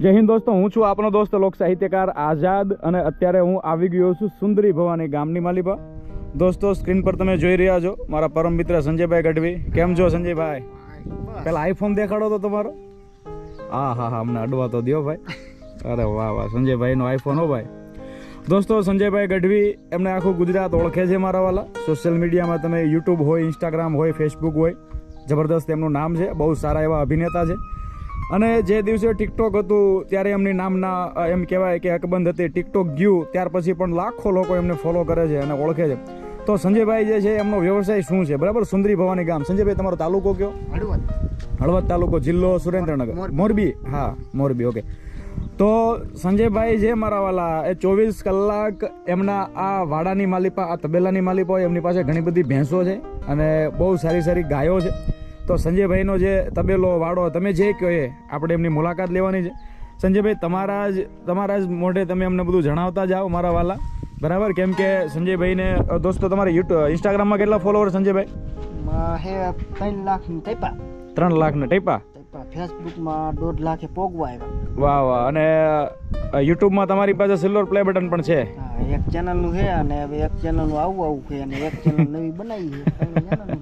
જય હિન્દ દોસ્તો, હું છું આપનો દોસ્ત લોક સાહિત્યકાર આઝાદ અને અત્યારે હું આવી ગયો છું સુંદરી ભવાની ગામની માલિપા. દોસ્તો, સ્ક્રીન પર તમે જોઈ રહ્યા છો મારા પરમ મિત્ર સંજયભાઈ ગઢવી. કેમ છો સંજયભાઈ? પેલા આઈફોન દેખાડો તો તમારો. હા હા હા, અમને અડવા તો દ્યો ભાઈ. અરે વાહ વાહ, સંજયભાઈનો આઈફોન હો ભાઈ. દોસ્તો, સંજયભાઈ ગઢવી એમને આખું ગુજરાત ઓળખે છે મારા વાલા. સોશિયલ મીડિયામાં તમે યુટ્યુબ હોય ઇન્સ્ટાગ્રામ હોય ફેસબુક હોય, જબરદસ્ત એમનું નામ છે. બહુ સારા એવા અભિનેતા છે. અને જે દિવસે ટિકટોક હતું ત્યારે એમની નામના એમ કહેવાય કે અકબંધ હતી ટિકટોક ગયું ત્યાર પછી પણ લાખો લોકો એમને ફોલો કરે છે અને ઓળખે છે. તો સંજયભાઈ જે છે એમનો વ્યવસાય શું છે? બરાબર? સુંદરી ભવાની ગામ. સંજયભાઈ તમારો તાલુકો કયો? હળવદ. તાલુકો જિલ્લો સુરેન્દ્રનગર. મોરબી. મોરબી? હા મોરબી ઓકે તો સંજયભાઈ જે મારા વાલા એ ચોવીસ કલાક એમના આ વાડાની માલિપા આ તબેલાની માલિપા હોય એમની પાસે ઘણી બધી ભેંસો છે અને બહુ સારી સારી ગાયો છે. તો સંજયભાઈનો જે તબેલો વાડો તમે જે કહો એ આપણે એમની મુલાકાત લેવાની છે. સંજયભાઈ તમારા જ તમારા જ મોઢે તમે અમને બધું જણાવતા જાઓ મારા વાલા. બરાબર? કેમ કે સંજયભાઈને દોસ્તો તમારે યુટ્યુબ ઇન્સ્ટાગ્રામમાં કેટલા ફોલોવર સંજયભાઈ? ત્રણ લાખની ટેપા. ત્રણ લાખને ટેપા? ટેપા. ફેસબુકમાં દોઢ લાખે પોગવા આવ્યા. વાહ વાહ. અને યુટ્યુબમાં તમારી પાસે સિલ્વર પ્લે બટન પણ છે? એક ચેનલનું છે અને એક ચેનલનું આવું આવું છે અને એક ચેનલ નવી બનાવી છે.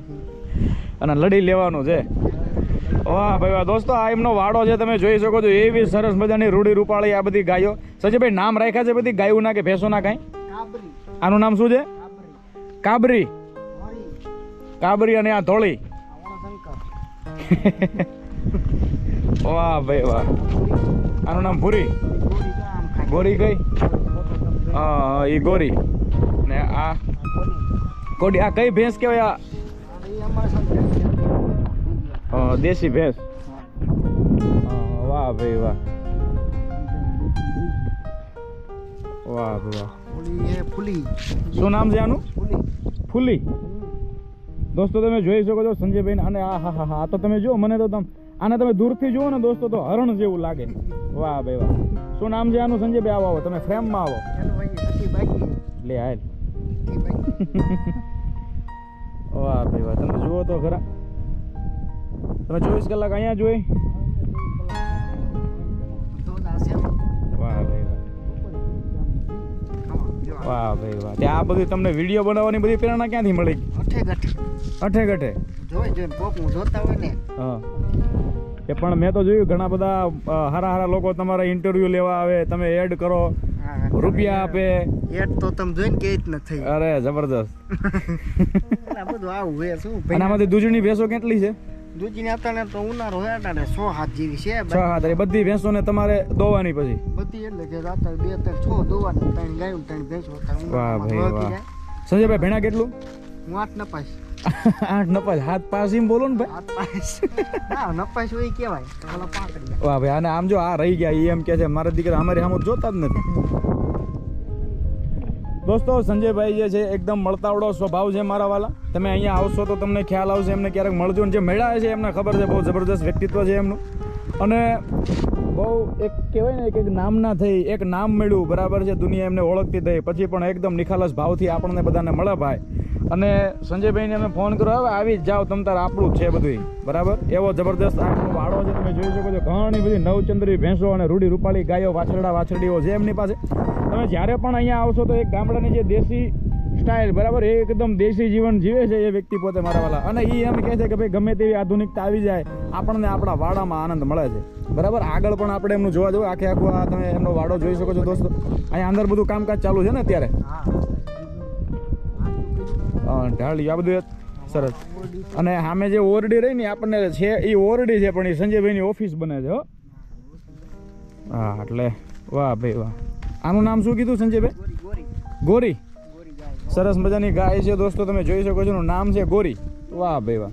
અને લડી લેવાનું છે. વાહ ભાઈ વાહ. દોસ્તો આ એમનો વાડો છે તમે જોઈ શકો છો. એવી સરસ મજાની રૂડી રૂપાળી આ બધી ગાયો. સજીભાઈ નામ રાખ્યા છે બધી? ગાયોના કે ભેંસોના કાંઈ? આનું નામ શું છે? કાબરી. કાબરી. અને આ ધોળી. વાહ ભાઈ વાહ. આનું નામ ભૂરી. ગોરી કઈ? હા એ ગોરી. ને આ કોડી આ કઈ ભેંસ કહેવાય? આ દેશી ભેંસ. વાહ ભાઈ વાહ. વાહ ભાઈ વાહ. ફૂલી શું નામ છે આનું? ફૂલી. દોસ્તો તમે જોઈ શકો છો સંજયભાઈ અને આ હા હા હા તો તમે જુઓ મને તો તમે આને તમે દૂરથી જુઓ ને દોસ્તો તો હરણ જેવું લાગે. વાહ ભાઈ વાહ. શું નામ છે આનું સંજયભાઈ? આવો આવો તમે ફ્રેમમાં આવો. લે હાલ. વાહ ભાઈ વાહ. તમે જુઓ તો ખરા. તમે ચોવીસ કલાક અહીંયા જોઈ વાહ ભાઈ વાહ. ભાઈ વાહ. ત્યાં આ બધી તમને વીડિયો બનાવવાની બધી પ્રેરણા ક્યાંથી મળી? અઠે ગઠે અઠે ગઠે જોઈ જોઈને કોક હું. જોતા હોય ને હા એ પણ મેં તો જોયું ઘણા બધા હારા હારા લોકો તમારા ઇન્ટરવ્યુ લેવા આવે તમે એડ કરો રૂપિયા આપે. એડ તો તમે જોઈને કે જ ન થઈ. અરે જબરદસ્ત આ બધું આવું હે શું અને આમાંથી દૂધની ભેંસો કેટલી છે? દૂધીને અત્યારે તો ઉનાળો હે અટાણે સો હાથ જેવી છે છ હાથ એ બધી ભેંસોને તમારે દોવાની પછી? બધી એટલે કે અત્યારે બે ત્રણ છ દોવાની ત્રણ ગાયું ત્રણ ભેંસો વાહ ભાઈ વાહ. સંજયભાઈ ભેણા કેટલું? હું આઠ નપાસ. આઠ નપાસ હાથ પાસ એમ બોલો ને ભાઈ. નપાસ હોય કેવાય વાહ ભાઈ અને આમ જો આ રહી ગયા એમ કે છે મારા દીકરા અમારી સામે જોતા જ નથી. દોસ્તો, સંજયભાઈ જે છે, એકદમ મળતાવડો સ્વભાવ છે મારા વાલા. તમે અહીંયા આવશો તો તમને ખ્યાલ આવશે, એમને ક્યારેક મળજો ને જે મળ્યા છે એમને ખબર છે, બહુ જબરદસ્ત વ્યક્તિત્વ છે એમનું. અને બહુ એક કહેવાય ને કે એક નામના થઈ, એક નામ મળ્યું, બરાબર છે, દુનિયા એમને ઓળખતી થઈ. પછી પણ એકદમ નિખાલસ ભાવથી આપણને બધાને મળે ભાઈ. અને સંજયભાઈને અમે ફોન કર્યો, હવે આવી જ જાઓ, તમ તાર આપણું છે બધું બરાબર? એવો જબરદસ્ત આપણો વાડો છે, તમે જોઈ શકો છો, ઘણી બધી નવચંદ્રી ભેંસો અને રૂડી રૂપાળી ગાયો વાછરડા વાછરડીઓ છે એમની પાસે. તમે જ્યારે પણ અહીંયા આવશો તો એક ગામડાની જે દેશી સ્ટાઇલ બરાબર? એ એકદમ દેશી જીવન જીવે છે એ વ્યક્તિ પોતે મારા વાલા અને એ એમ કહે છે કે ભાઈ ગમે તેવી આધુનિકતા આવી જાય, આપણને આપણા વાડામાં આનંદ મળે છે. બરાબર? આગળ પણ આપણે એમનું જોવા જવું, આખે આખું આ તમે એમનો વાડો જોઈ શકો છો, દોસ્તો. અહીંયા અંદર બધું કામકાજ ચાલુ છે ને અત્યારે? ઢાળી આ બધું સરસ. અને સામે જે ઓરડી રહી ને આપણને છે એ ઓરડી છે, પણ એ સંજયભાઈની ઓફિસ બને છે, હો. હા, એટલે વાહ ભાઈ વાહ. આનું નામ શું કીધું સંજયભાઈ? ગોરી. સરસ મજાની ગાય છે દોસ્તો તમે જોઈ શકો છો એનું નામ છે ગોરી. વાહ ભાઈ વાહ.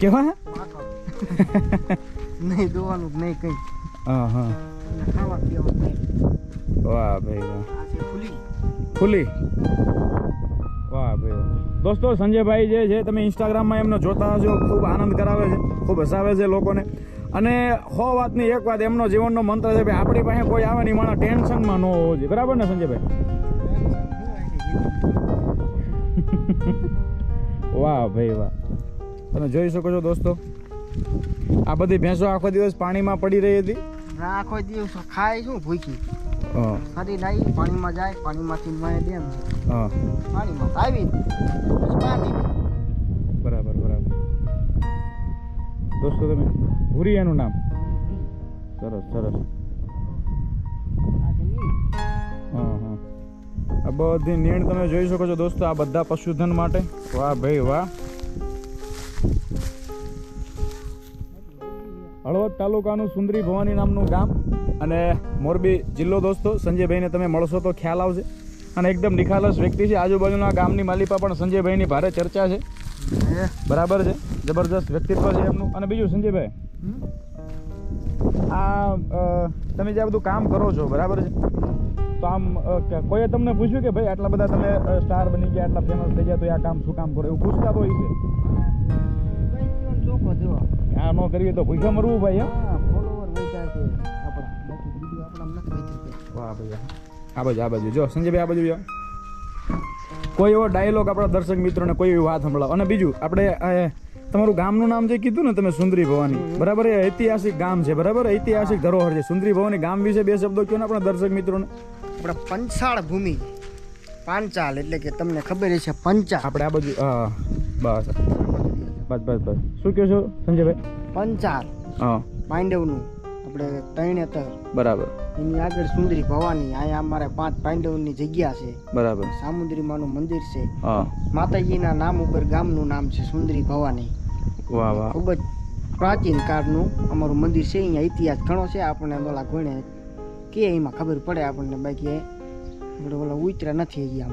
કેવા? નહીં દોવાનું નહીં કઈ. હા હા. વાહ ભાઈ વાહ. આ ખુલ્લી વાહ ભાઈ. દોસ્તો સંજયભાઈ જે છે તમે ઇન્સ્ટાગ્રામમાં એમને જોતા હશો ખૂબ આનંદ કરાવે છે ખૂબ હસાવે છે લોકોને. અને હો વાતની એક વાત એમનો જીવનનો મંત્ર છે ભાઈ આપણી પાસે કોઈ આવે નહીં માણસ ટેન્શનમાં ન હોવો જોઈએ. બરાબર ને સંજયભાઈ? વાહ ભાઈ વાહ. તમે જોઈ શકો છો દોસ્તો આ બધી ભેંસો આખો દિવસ પાણીમાં પડી રહી હતી. ના આખો દિવસ ખાય શું ભૂખી? ફરી લાવી પાણીમાં જાય પાણીમાંથી દેમ હા. પાણીમાં આવી બરાબર. દોસ્તો, તમે ભૂરી એનું નામ. સરસ સરસ. હા હા. આ બધી નીણ તમે જોઈ શકો છો દોસ્તો, આ બધા પશુધન માટે. વાહ ભાઈ, વાહ. હળવદ તાલુકાનું સુંદરી ભવાની નામનું ગામ અને મોરબી જિલ્લો દોસ્તો, સંજયભાઈને તમે મળશો તો ખ્યાલ આવશે. અને એકદમ નિખાલસ વ્યક્તિ છે. આજુબાજુના ગામની માલિકા પણ સંજયભાઈની ભારે ચર્ચા છે. બરાબર છે? જબરદસ્ત વ્યક્તિત્વ છે એમનું. અને બીજું સંજયભાઈ આ તમે જે આ બધું કામ કરો છો બરાબર છે? તો આમ કોઈએ તમને પૂછ્યું કે ભાઈ આટલા બધા તમે સ્ટાર બની ગયા આટલા ફેમસ થઈ ગયા તો આ કામ શું કામ કરો? એવું પૂછતા હોય છે. આ ન કરીએ તો ભૂખ્યા મરવું ભાઈ એમ વાહ ભાઈ. આ બાજુ આ બાજુ. જો સંજયભાઈ આ બાજુ જો. કોઈ એવો ડાયલોગ આપણા દર્શક મિત્રોને કોઈ એવી વાત સંભળાવો. અને બીજું આપણે તમારું ગામનું નામ જે કીધું ને તમે સુંદરી ભવાની બરાબર? એ ઐતિહાસિક ગામ છે બરાબર? ઐતિહાસિક ધરોહર છે. સુંદરી ભવાની ગામ વિશે બે શબ્દો કહો ને આપણા દર્શક મિત્રોને? આપણે પંચાળ ભૂમિ. પાંચાલ એટલે કે તમને ખબર છે પંચાળ. આપણે આ બાજુ હા બસ. બસ બસ બસ. શું કહો છો સંજયભાઈ? પંચાળ. હા. પાંડવનું. આપણે ત્રણેતર બરાબર. એની આગળ સુંદરી ભવાની. અહીંયા અમારે પાંચ પાંડવની જગ્યા છે. બરાબર. સામુદ્રી માનું મંદિર છે. માતાજીના નામ ઉપર ગામનું નામ છે સુંદરી ભવાની. વાહ વાહ. ખૂબ જ પ્રાચીન કાળનું અમારું મંદિર છે. અહીંયા ઇતિહાસ ઘણો છે. આપણને ઓલા કોઈને કે એમાં ખબર પડે આપણને. બાકી ઓલા ઉતરા નથી આમ.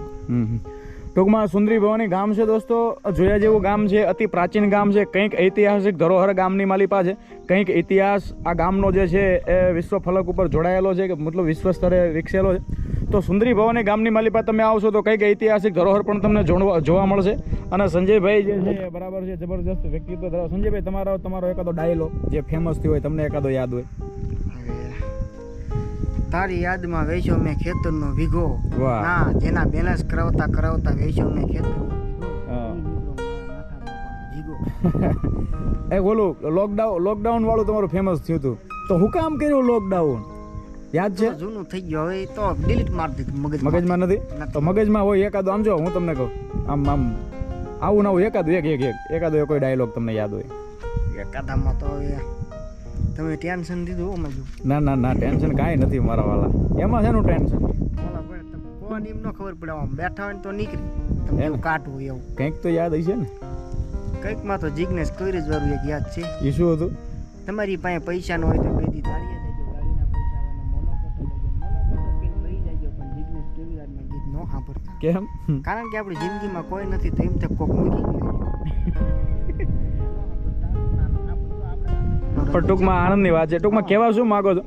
ટૂંકમાં સુંદરી ભવાની ગામ છે દોસ્તો. જોયા જેવું ગામ છે, અતિ પ્રાચીન ગામ છે, કંઈક ઐતિહાસિક ધરોહર ગામની માલિપા છે. કંઈક ઇતિહાસ આ ગામનો જે છે, એ વિશ્વ ફલક ઉપર જોડાયેલો છે કે મતલબ વિશ્વ સ્તરે વિકસેલો છે. તો સુંદરી ભવાની ગામની માલિપા તમે આવશો તો કંઈક ઐતિહાસિક ધરોહર પણ તમને જોવા મળશે. અને સંજયભાઈ જે છે બરાબર છે જબરદસ્ત વ્યક્તિત્વ સંજયભાઈ, તમારો તમારો એકાદો ડાયલો જે ફેમસ થયો હોય, તમને એકાદો યાદ હોય. તારી યાદમાં વેચ્યો મેં ખેતરનો વીઘો. વાહ. ના જેના બેલેન્સ કરાવતા કરાવતા વેચ્યો મેં ખેતરનો એ ઓલું લોકડાઉન લોકડાઉન વાળું તમારું ફેમસ થયું હતું. તો હું કામ કર્યું લોકડાઉન યાદ છે? જૂનું થઈ ગયું હવે તો ડિલીટ માર દીધું મગજ મગજમાં નથી. તો મગજમાં હોય એકાદો આમ જો હું તમને કહું. આમ આમ આવું ના આવું એકાદું એક એક એક એકાદો એક કોઈ ડાયલોગ તમને યાદ હોય. એકાદામાં તો તમે ટેન્શન દીધું અમે ના ના ના ટેન્શન કાંઈ નથી મારા વાલા. એમાં શેનું ટેન્શન? કોણ એમ ન ખબર પડે આમ બેઠા હોય તો નીકળી. તમે? એવું કાટવું એવું. કંઈક તો યાદ હશે ને. કંઈકમાં તો જિજ્ઞેસ કરી જ એક યાદ છે. એ શું હતું? તમારી પાસે પૈસા ન હોય તો બે દી ન કેમ? કારણ કે આપણી જિંદગીમાં કોઈ નથી એમ તે કોક મૂકી પણ ટૂંકમાં આનંદની વાત છે. ટૂંકમાં કહેવા શું માગો છો?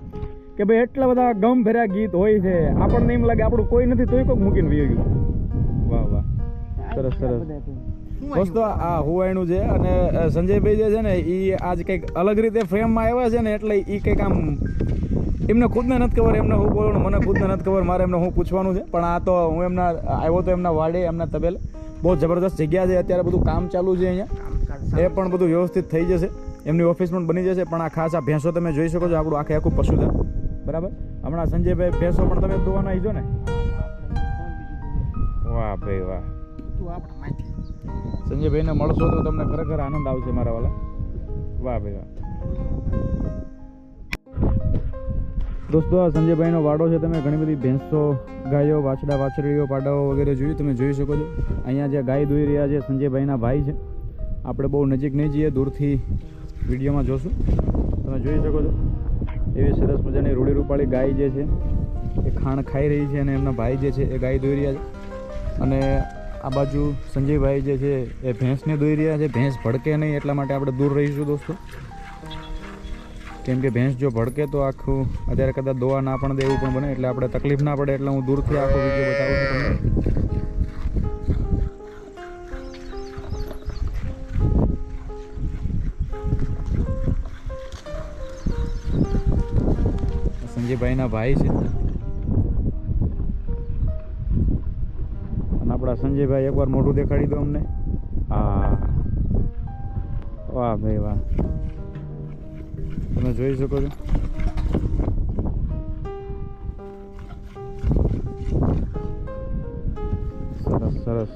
કે ભાઈ એટલા બધા ગમ ભર્યા ગીત હોય છે આપણને એમ લાગે આપણું કોઈ નથી તોય કોઈક મૂકીને વી ગયું. વાહ વાહ. સરસ સરસ. દોસ્તો આ હુવાયણું છે અને સંજયભાઈ જે છે ને એ આજ કંઈક અલગ રીતે ફ્રેમમાં આવ્યા છે ને એટલે એ કંઈક આમ એમને ખુદને નથી ખબર એમને હું બોલવાનું મને ખુદને નથી ખબર મારે એમને હું પૂછવાનું છે. પણ આ તો હું એમના આવ્યો તો એમના વાડે એમના તબેલે. બહુ જબરદસ્ત જગ્યા છે અત્યારે બધું કામ ચાલુ છે અહીંયા. એ પણ બધું વ્યવસ્થિત થઈ જશે. એમની ઓફિસ પણ બની જશે પણ આ ખાસ આ ભેંસો તમે જોઈ શકો છો આપણું આખે આખું પશુધન બરાબર? હમણાં સંજયભાઈ ભેંસો પણ તમે દોવાના આવી ને. વાહ ભાઈ વાહ. સંજયભાઈને મળશો તો તમને ખરેખર આનંદ આવશે મારા વાલા. વાહ ભાઈ વાહ. દોસ્તો આ સંજયભાઈનો વાડો છે તમે ઘણી બધી ભેંસો ગાયો વાછડા વાછરડીઓ પાડાઓ વગેરે જોયું તમે જોઈ શકો છો. અહીંયા જે ગાય દોઈ રહ્યા છે સંજયભાઈના ભાઈ છે. આપણે બહુ નજીક નહીં જઈએ દૂરથી વિડીયોમાં જોશું. તમે જોઈ શકો છો. એવી સરસ મજાની રૂડી રૂપાળી ગાય જે છે, એ ખાણ ખાઈ રહી છે અને એમના ભાઈ જે છે, એ ગાય દોઈ રહ્યા છે. અને આ બાજુ સંજયભાઈ જે છે, એ ભેંસને દોઈ રહ્યા છે. ભેંસ ભડકે નહીં એટલા માટે આપણે દૂર રહીશું દોસ્તો. કેમ કે ભેંસ જો ભડકે તો આખું અત્યારે કદાચ દોવા ના પણ દેવું પણ બને, એટલે આપણે તકલીફ ના પડે, એટલે હું દૂરથી આખો વીડિયો બતાવું છું આ સંજયભાઈના ભાઈ છે. અને આપણા સંજયભાઈ એકવાર મોઢું દેખાડી દો અમને. હા વાહ ભાઈ, વાહ. તમે જોઈ શકો છો. સરસ સરસ.